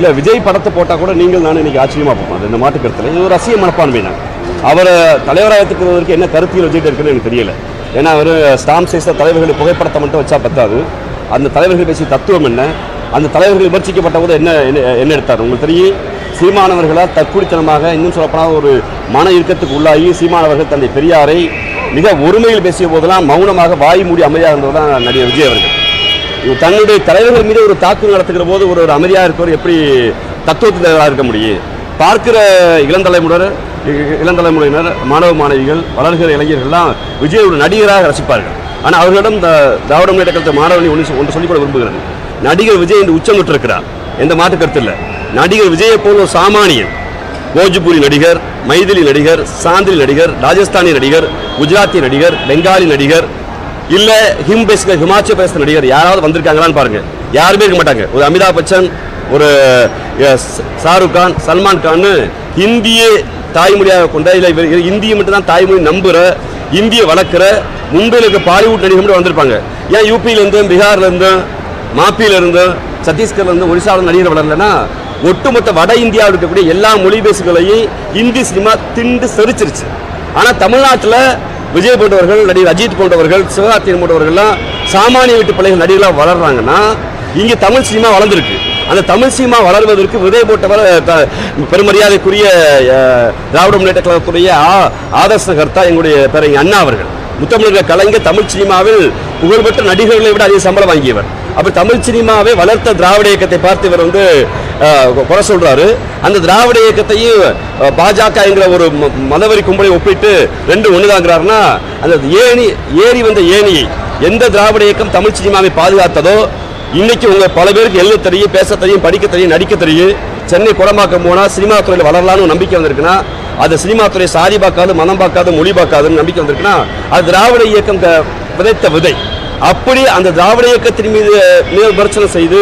இல்லை விஜய் படத்தை போட்டால் கூட நீங்கள் நானும் இன்றைக்கி ஆச்சரியமாக பார்ப்போம். அது இந்த மாட்டு கருத்தில் இது ஒரு ரசிக மனப்பான்மை தான் அவரை தலைவராகத்துக்குறதுக்கு என்ன கருத்தியல் வச்சுட்டு இருக்குன்னு எனக்கு தெரியல. ஏன்னா அவர் ஸ்டாம்ப் செய்த தலைவர்கள் புகைப்படத்தை மட்டும் வச்சா பத்தாது. அந்த தலைவர்கள் பேசிய தத்துவம் என்ன? அந்த தலைவர்கள் விமர்சிக்கப்பட்ட போது என்ன என்ன என்ன எடுத்தார்? உங்களுக்கு தெரியும் சீமானவர்களால் தற்குடித்தனமாக இன்னும் சொல்லப்போனால் ஒரு மன இறுக்கத்துக்கு உள்ளாகி சீமானவர்கள் தந்தை பெரியாரை மிக ஒருமையில் பேசிய போதெல்லாம் மௌனமாக வாய் மூடி அமைதியாக இருந்தவர் தான் நடிகர் விஜய் அவர்கள். தன்னுடைய தலைவர்கள் மீது ஒரு தாக்குதல் நடத்துகிற போது ஒரு ஒரு அமைதியாக இருக்கவர் எப்படி தத்துவத்தினராக இருக்க முடியும்? பார்க்கிற இளந்தலைமுடர் இளந்தலைமுறையினர் மாணவ மாணவிகள் வளர்கிற இளைஞர்கள்லாம் விஜய் ஒரு நடிகராக ரசிப்பார்கள். ஆனால் அவர்களிடம் இந்த திராவிட முன்னேற்ற கழகத்தை மாணவர்கள் ஒன்று ஒன்று சொல்லிக்கொள்ள விரும்புகிறேன். நடிகர் விஜய் என்று உச்சம் இருக்கிறார் எந்த மாற்று கருத்து இல்லை. நடிகர் விஜயை போல ஒரு சாமானியன் போஜ்பூரி நடிகர் மைதிலி நடிகர் சாந்திரி நடிகர் ராஜஸ்தானி நடிகர் குஜராத்தி நடிகர் பெங்காலி நடிகர் இல்ல ஹிம் பேசுகிற ஹிமாச்சல் பிரதேச நடிகர் யாராவது வந்திருக்காங்களான்னு பாருங்க. யாருமே இருக்க மாட்டாங்க. ஒரு அமிதாப் பச்சன் ஒரு ஷாருக் கான் சல்மான் கான் ஹிந்தியே தாய்மொழியாக கொண்ட இல்லை இவர் இந்தியை மட்டும்தான் தாய்மொழி நம்புற இந்தியை வளர்க்குற மும்பையில் இருக்க பாலிவுட் நடிகர் மட்டும் வந்திருப்பாங்க. ஏன் யூபியிலேருந்து பீகார்லேருந்து மாப்பியிலேருந்து சத்தீஸ்கர்லேருந்து மாப்பியில இருந்து ஒரிசாவில் நடிகர் வளரலன்னா ஒட்டுமொத்த வட இந்தியாவில் இருக்கக்கூடிய எல்லா மொழி பேசுகளையும் இந்தி சினிமா திண்டு செரிச்சிருச்சு. ஆனால் தமிழ்நாட்டில் விஜய் போன்றவர்கள் நடிகர் அஜித் போன்றவர்கள் சிவகார்த்திகன் போன்றவர்கள்லாம் சாமானிய வீட்டு பிள்ளைகள் நடிகர்களாக வளர்றாங்கன்னா இங்கே தமிழ் சினிமா வளர்ந்துருக்கு. அந்த தமிழ் சினிமா வளர்வதற்கு விஜய் போட்டவர் பெருமரியாதைக்குரிய திராவிட முன்னேற்ற கழகத்துடைய ஆ- ஆதர்ச கர்த்தா எங்களுடைய பேரங்க அண்ணா அவர்கள். முத்தமிழக கலைஞர் தமிழ் சினிமாவில் புகழ்பெற்ற நடிகர்களை விட அதிக சம்பளம் வாங்கியவர். அப்போ தமிழ் சினிமாவை வளர்த்த திராவிட இயக்கத்தை பார்த்து இவர் வந்து குறை சொல்கிறாரு அந்த திராவிட இயக்கத்தையும் பாஜக என்கிற ஒரு மதவரி கும்பலை ஒப்பிட்டு ரெண்டு ஒன்றுதாங்கிறாருன்னா அந்த ஏணி ஏறி வந்த ஏணியை எந்த திராவிட இயக்கம் தமிழ் சினிமாவை பாதுகாத்ததோ இன்னைக்கு உங்கள் பல பேருக்கு எழுத தெரியும் பேச தெரியும் படிக்க தெரியும் நடிக்க தெரியும் சென்னை குடமாக்கம் போனால் சினிமா துறையில் வளரலான்னு நம்பிக்கை வந்திருக்குன்னா அது சினிமா துறை சாதி பார்க்காது மனம் பார்க்காது மொழி பார்க்காதுன்னு நம்பிக்கை வந்திருக்குன்னா அது திராவிட இயக்கம் விதைத்த விதை. அப்படி அந்த திராவிட இயக்கத்தின் மீது மீது விமர்சனம் செய்து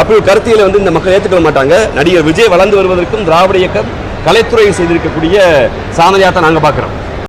அப்படி கருத்தியில் வந்து இந்த மக்கள் ஏற்றுக்கொள்ள மாட்டாங்க. நடிகர் விஜய் வளர்ந்து வருவதற்கும் திராவிட இயக்கம் கலைத்துறையில் செய்திருக்கக்கூடிய சாதனையாக தான் நாங்கள் பார்க்குறோம்.